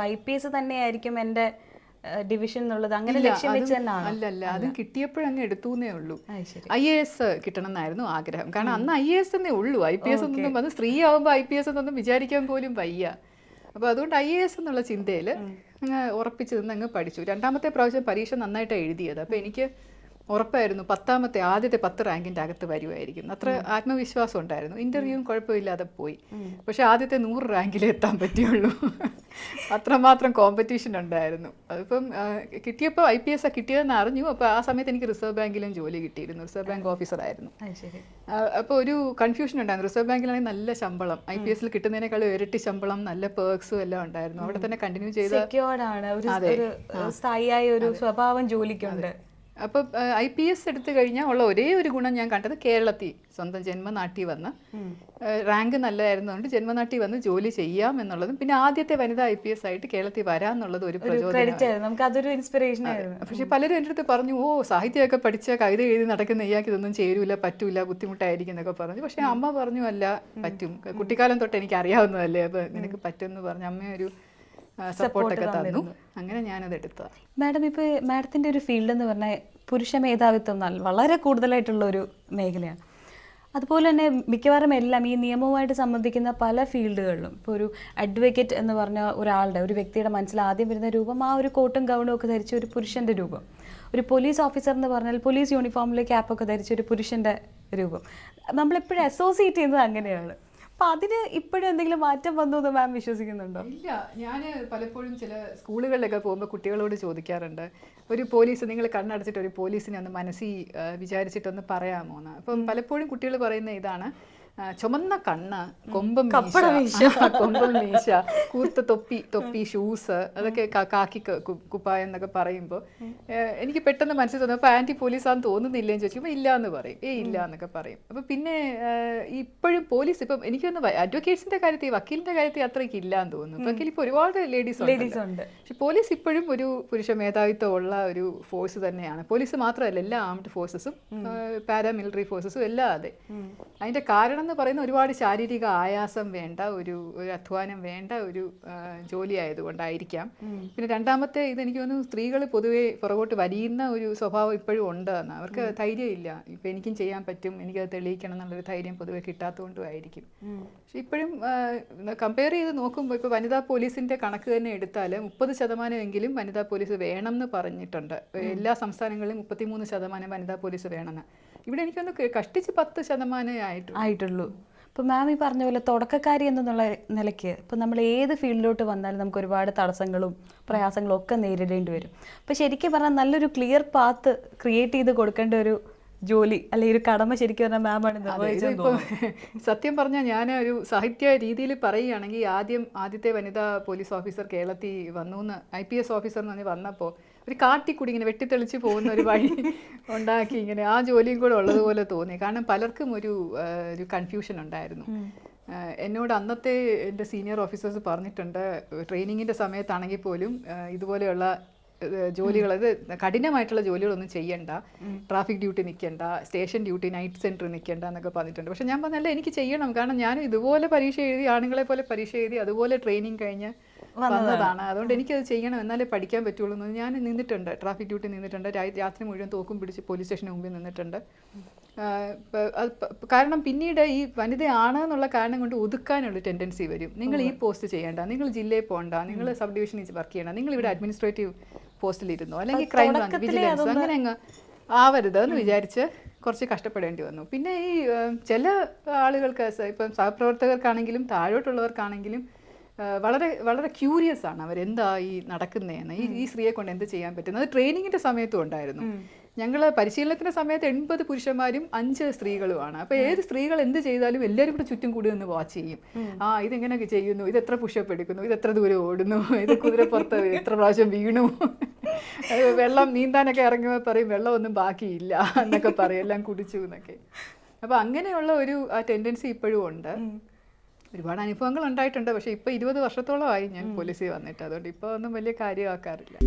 I P S തന്നെയായിരിക്കും എന്റെ division എന്നുള്ളത് അങ്ങനെ ലക്ഷ്യം വെച്ച് തന്നെയാണ്? അല്ലല്ല അത് കിട്ടിയപ്പോഴങ്ങ് എടുത്തൂന്നേ ഉള്ളൂ. ഐ എ എസ് കിട്ടണം എന്നായിരുന്നു ആഗ്രഹം. കാരണം അന്ന് ഐ എ എസ് എന്നേ ഉള്ളൂ. ഐ പി എസ് ഒന്നും അത് സ്ത്രീ ആവുമ്പോൾ ഐ പി എസ് എന്നൊന്നും വിചാരിക്കാൻ പോലും വയ്യ. അപ്പോൾ അതുകൊണ്ട് ഐ എ എസ് എന്നുള്ള ചിന്തയിൽ അങ്ങ് ഉറപ്പിച്ച് നിന്ന് അങ്ങ് പഠിച്ചു. രണ്ടാമത്തെ പ്രാവശ്യം പരീക്ഷ നന്നായിട്ട് എഴുതിയത്. അപ്പോൾ എനിക്ക് ഉറപ്പായിരുന്നു പത്താമത്തെ ആദ്യത്തെ പത്ത് റാങ്കിന്റെ അകത്ത് വരുമായിരിക്കും അത്ര ആത്മവിശ്വാസം ഉണ്ടായിരുന്നു. ഇന്റർവ്യൂവും കുഴപ്പമില്ലാതെ പോയി. പക്ഷേ ആദ്യത്തെ നൂറ് റാങ്കിൽ എത്താൻ പറ്റിയുള്ളൂ അത്രമാത്രം കോമ്പറ്റീഷൻ ഉണ്ടായിരുന്നു. അതിപ്പം കിട്ടിയപ്പോൾ ഐ പി എസ് കിട്ടിയതെന്ന് അറിഞ്ഞു. അപ്പോൾ ആ സമയത്ത് എനിക്ക് റിസർവ് ബാങ്കിലും ജോലി കിട്ടിയിരുന്നു. റിസർവ് ബാങ്ക് ഓഫീസറായിരുന്നു അപ്പോൾ ഒരു കൺഫ്യൂഷൻ ഉണ്ടായിരുന്നു. റിസർവ് ബാങ്കിലാണെങ്കിൽ നല്ല ശമ്പളം. ഐ പി എസിൽ കിട്ടുന്നതിനേക്കാളും ഇരട്ടി ശമ്പളം നല്ല പേഴ്സും എല്ലാം ഉണ്ടായിരുന്നു. അവിടെ തന്നെ കണ്ടിന്യൂ ചെയ്ത് സെക്യൂർഡ് ആണ്. ഒരു സ്ഥായിയായ ഒരു സ്വഭാവം ജോലിക്കുണ്ട്. അപ്പോൾ ഐ പി എസ് എടുത്തു കഴിഞ്ഞാൽ ഉള്ള ഒരേ ഒരു ഗുണം ഞാൻ കണ്ടത് കേരളത്തിൽ സ്വന്തം ജന്മനാട്ടിൽ വന്ന് റാങ്ക് നല്ലതായിരുന്നതുകൊണ്ട് ജന്മനാട്ടിൽ വന്ന് ജോലി ചെയ്യാം എന്നുള്ളതും പിന്നെ ആദ്യത്തെ വനിതാ ഐ പി എസ് ആയിട്ട് കേരളത്തിൽ വരാന്നുള്ളത് ഒരു പ്രചോദനം ഇൻസ്പിറേഷൻ പക്ഷെ പലരും എന്റെ അടുത്ത് പറഞ്ഞു ഓ സാഹിത്യമൊക്കെ പഠിച്ച കവിത എഴുതി നടക്കുന്ന ഇയാൾക്ക് ഇതൊന്നും ചേരൂല പറ്റൂല ബുദ്ധിമുട്ടായിരിക്കും എന്നൊക്കെ പറഞ്ഞു. പക്ഷെ അമ്മ പറഞ്ഞു അല്ല പറ്റും. കുട്ടിക്കാലം തൊട്ട് എനിക്ക് അറിയാവുന്നതല്ലേ അപ്പൊ നിനക്ക് പറ്റും എന്ന് പറഞ്ഞു അമ്മയൊരു സപ്പോർട്ടൊക്കെ തന്നു. അങ്ങനെ ഞാനത് എടുത്തതാണ്. മാഡം ഇപ്പോൾ മാഡത്തിന്റെ ഒരു ഫീൽഡ് എന്ന് പറഞ്ഞാൽ പുരുഷ മേധാവിത്വം വളരെ കൂടുതലായിട്ടുള്ള ഒരു മേഖലയാണ്. അതുപോലെ തന്നെ മിക്കവാറും എല്ലാം ഈ നിയമവുമായിട്ട് സംബന്ധിക്കുന്ന പല ഫീൽഡുകളിലും ഇപ്പോൾ ഒരു അഡ്വക്കേറ്റ് എന്ന് പറഞ്ഞ ഒരാളുടെ ഒരു വ്യക്തിയുടെ മനസ്സിൽ ആദ്യം വരുന്ന രൂപം ആ ഒരു കോട്ടും ഗൗണും ഒക്കെ ധരിച്ച ഒരു പുരുഷന്റെ രൂപം. ഒരു പോലീസ് ഓഫീസർ എന്ന് പറഞ്ഞാൽ പോലീസ് യൂണിഫോമിൽ ക്യാപ്പൊക്കെ ധരിച്ച ഒരു പുരുഷന്റെ രൂപം. നമ്മളെപ്പോഴും അസോസിയേറ്റ് ചെയ്യുന്നത് അങ്ങനെയാണ്. അപ്പം അതിന് ഇപ്പോഴും എന്തെങ്കിലും മാറ്റം വന്നു എന്ന് മാം വിശ്വസിക്കുന്നുണ്ടോ? ഇല്ല ഞാൻ പലപ്പോഴും ചില സ്കൂളുകളിലൊക്കെ പോകുമ്പോൾ കുട്ടികളോട് ചോദിക്കാറുണ്ട്. ഒരു പോലീസ് നിങ്ങൾ കണ്ണടച്ചിട്ട് ഒരു പോലീസിനെ ഒന്ന് മനസ്സിൽ വിചാരിച്ചിട്ടൊന്ന് പറയാമോ എന്ന് അപ്പം പലപ്പോഴും കുട്ടികൾ പറയുന്ന ഇതാണ് ചുമന്ന കണ്ണ് കൊമ്പം മീശ. കൊമ്പം മീശ. കൂർത്ത തൊപ്പി തൊപ്പി ഷൂസ് അതൊക്കെ കാക്കി കുപ്പായ എന്നൊക്കെ പറയുമ്പോൾ എനിക്ക് പെട്ടെന്ന് മനസ്സിൽ തോന്നുന്നു അപ്പോൾ ആന്റി പോലീസാന്ന് തോന്നുന്നില്ലെന്ന് ചോദിക്കുമ്പോൾ ഇല്ല എന്ന് പറയും. ഏ ഇല്ല എന്നൊക്കെ പറയും. അപ്പോൾ പിന്നെ ഇപ്പോഴും പോലീസ് ഇപ്പം എനിക്ക് തോന്നുന്നു അഡ്വക്കേറ്റ്സിന്റെ കാര്യത്തിൽ വക്കീലിന്റെ കാര്യത്തിൽ അത്രയ്ക്ക് ഇല്ല എന്ന് തോന്നുന്നു വക്കീൽ ഇപ്പോൾ ഒരുപാട് ലേഡീസ് ലേഡീസ് ഉണ്ട്. പക്ഷെ പോലീസ് ഇപ്പോഴും ഒരു പുരുഷ മേധാവിത്വം ഉള്ള ഒരു ഫോഴ്സ് തന്നെയാണ്. പോലീസ് മാത്രമല്ല എല്ലാ ആംഡ് ഫോഴ്സസും പാരാമിലിറ്ററി ഫോഴ്സസും എല്ലാം അതെ. അതിന്റെ കാരണം എന്ന് പറയുന്ന ഒരുപാട് ശാരീരിക ആയാസം വേണ്ട ഒരു ഒരു അധ്വാനം വേണ്ട ഒരു ജോലി ആയതുകൊണ്ടായിരിക്കാം. പിന്നെ രണ്ടാമത്തെ ഇതെനിക്ക് തോന്നുന്നു സ്ത്രീകൾ പൊതുവെ പുറകോട്ട് വലിയുന്ന ഒരു സ്വഭാവം ഇപ്പോഴും ഉണ്ട് എന്ന് അവർക്ക് ധൈര്യമില്ല. ഇപ്പം എനിക്കും ചെയ്യാൻ പറ്റും എനിക്കത് തെളിയിക്കണം എന്നുള്ളൊരു ധൈര്യം പൊതുവെ കിട്ടാത്തതുകൊണ്ടും ആയിരിക്കും പക്ഷെ ഇപ്പോഴും കമ്പയർ ചെയ്ത് നോക്കുമ്പോൾ ഇപ്പോൾ വനിതാ പോലീസിന്റെ കണക്ക് തന്നെ എടുത്താൽ മുപ്പത് ശതമാനമെങ്കിലും വനിതാ പോലീസ് വേണം എന്ന് പറഞ്ഞിട്ടുണ്ട് എല്ലാ സംസ്ഥാനങ്ങളിലും മുപ്പത്തിമൂന്ന് ശതമാനം വനിതാ പോലീസ് വേണമെന്ന്. ഇവിടെ എനിക്കൊന്ന് കഷ്ടിച്ച് പത്ത് ശതമാനമേ ആയിട്ടുള്ളൂ. ആയിട്ടുള്ളൂ. ഇപ്പം മാം ഈ പറഞ്ഞ പോലെ തുടക്കക്കാരി എന്നുള്ള നിലയ്ക്ക് ഇപ്പം നമ്മൾ ഏത് ഫീൽഡിലോട്ട് വന്നാലും നമുക്ക് ഒരുപാട് തടസ്സങ്ങളും പ്രയാസങ്ങളും ഒക്കെ നേരിടേണ്ടി വരും. അപ്പോൾ ശരിക്കും പറഞ്ഞാൽ നല്ലൊരു ക്ലിയർ പാത്ത് ക്രിയേറ്റ് ചെയ്ത് കൊടുക്കേണ്ട ഒരു ജോലി അല്ലെ ഒരു കടമ ശരിക്കും പറഞ്ഞാൽ മാമാണ് നിർവഹിച്ചത് സത്യം പറഞ്ഞാൽ ഞാൻ ഒരു സാഹിത്യ രീതിയിൽ പറയുകയാണെങ്കിൽ ആദ്യം ആദ്യത്തെ വനിതാ പോലീസ് ഓഫീസർ കേരളത്തിൽ വന്നു എന്ന് ഐ പി എസ് ഓഫീസർ എന്ന് പറഞ്ഞ് വന്നപ്പോൾ ഒരു കാട്ടിക്കൂടി ഇങ്ങനെ വെട്ടിത്തെളിച്ച് പോകുന്ന ഒരു വഴി ഉണ്ടാക്കി ഇങ്ങനെ ആ ജോലിയും കൂടെ ഉള്ളതുപോലെ തോന്നി. കാരണം പലർക്കും ഒരു ഒരു കൺഫ്യൂഷൻ ഉണ്ടായിരുന്നു. എന്നോട് അന്നത്തെ എന്റെ സീനിയർ ഓഫീസേഴ്സ് പറഞ്ഞിട്ടുണ്ട് ട്രെയിനിങ്ങിന്റെ സമയത്താണെങ്കിൽ പോലും ഇതുപോലെയുള്ള ജോലികൾ അത് കഠിനമായിട്ടുള്ള ജോലികളൊന്നും ചെയ്യണ്ട. ട്രാഫിക് ഡ്യൂട്ടി നിൽക്കണ്ട സ്റ്റേഷൻ ഡ്യൂട്ടി നൈറ്റ് സെന്റർ നിൽക്കണ്ട എന്നൊക്കെ പറഞ്ഞിട്ടുണ്ട്. പക്ഷെ ഞാൻ പറഞ്ഞല്ല എനിക്ക് ചെയ്യണം. കാരണം ഞാൻ ഇതുപോലെ പരീക്ഷ എഴുതി ആണുങ്ങളെ പോലെ പരീക്ഷ എഴുതി അതുപോലെ ട്രെയിനിങ് കഴിഞ്ഞ് വന്നതാണ്. അതുകൊണ്ട് എനിക്കത് ചെയ്യണം. എന്നാലേ പഠിക്കാൻ പറ്റുള്ളൂ എന്ന് ഞാൻ നിന്നിട്ടുണ്ട്. ട്രാഫിക് ഡ്യൂട്ടി നിന്നിട്ടുണ്ട്. രാത്രി മുഴുവൻ തോക്കും പിടിച്ച് പോലീസ് സ്റ്റേഷന് മുമ്പിൽ നിന്നിട്ടുണ്ട്. കാരണം പിന്നീട് ഈ വനിതയാണ് എന്നുള്ള കാരണം കൊണ്ട് ഒതുക്കാനുള്ള ടെൻഡൻസി വരും. നിങ്ങൾ ഈ പോസ്റ്റ് ചെയ്യേണ്ട. നിങ്ങൾ ജില്ലയിൽ പോകണ്ട നിങ്ങൾ സബ് ഡിവിഷനിൽ വർക്ക് ചെയ്യണം നിങ്ങൾ ഇവിടെ അഡ്മിനിസ്ട്രേറ്റീവ് പോസ്റ്റിൽ ഇരുന്നു അല്ലെങ്കിൽ ക്രൈം ബ്രാഞ്ച് വിജിലൻസ് അങ്ങനെ അങ്ങ് ആവരുത് എന്ന് വിചാരിച്ച് കുറച്ച് കഷ്ടപ്പെടേണ്ടി വന്നു. പിന്നെ ഈ ചില ആളുകൾക്ക് ഇപ്പം സഹപ്രവർത്തകർക്കാണെങ്കിലും താഴോട്ടുള്ളവർക്കാണെങ്കിലും വളരെ വളരെ ക്യൂരിയസ് ആണ് അവരെന്താ ഈ നടക്കുന്നതെന്ന് ഈ ഈ സ്ത്രീയെ കൊണ്ട് എന്ത് ചെയ്യാൻ പറ്റുന്നത് അത് ട്രെയിനിങ്ങിന്റെ സമയത്തും ഉണ്ടായിരുന്നു. ഞങ്ങൾ പരിശീലനത്തിന്റെ സമയത്ത് എൺപത് പുരുഷന്മാരും അഞ്ച് സ്ത്രീകളുമാണ്. അപ്പോൾ ഏത് സ്ത്രീകൾ എന്ത് ചെയ്താലും എല്ലാവരും കൂടെ ചുറ്റും കൂടി നിന്ന് വാച്ച് ചെയ്യും. ആ ഇതെങ്ങനെയൊക്കെ ചെയ്യുന്നു? ഇത് എത്ര പുഷപ്പ് എടുക്കുന്നു? ഇത് എത്ര ദൂരം ഓടുന്നു? ഇത് കുതിരപ്പുറത്ത് എത്ര പ്രാവശ്യം വീണു? വെള്ളം നീന്താനൊക്കെ ഇറങ്ങുമ്പോൾ പറയും വെള്ളമൊന്നും ബാക്കിയില്ല എന്നൊക്കെ പറയും എല്ലാം കുടിച്ചു എന്നൊക്കെ. അപ്പൊ അങ്ങനെയുള്ള ഒരു ആ ടെൻഡൻസി ഇപ്പോഴും ഉണ്ട്. ഒരുപാട് അനുഭവങ്ങൾ ഉണ്ടായിട്ടുണ്ട്. പക്ഷേ ഇപ്പൊ ഇരുപത് വർഷത്തോളമായി ഞാൻ പോലീസിൽ വന്നിട്ട്. അതുകൊണ്ട് ഇപ്പൊ ഒന്നും വലിയ കാര്യമാക്കാറില്ല.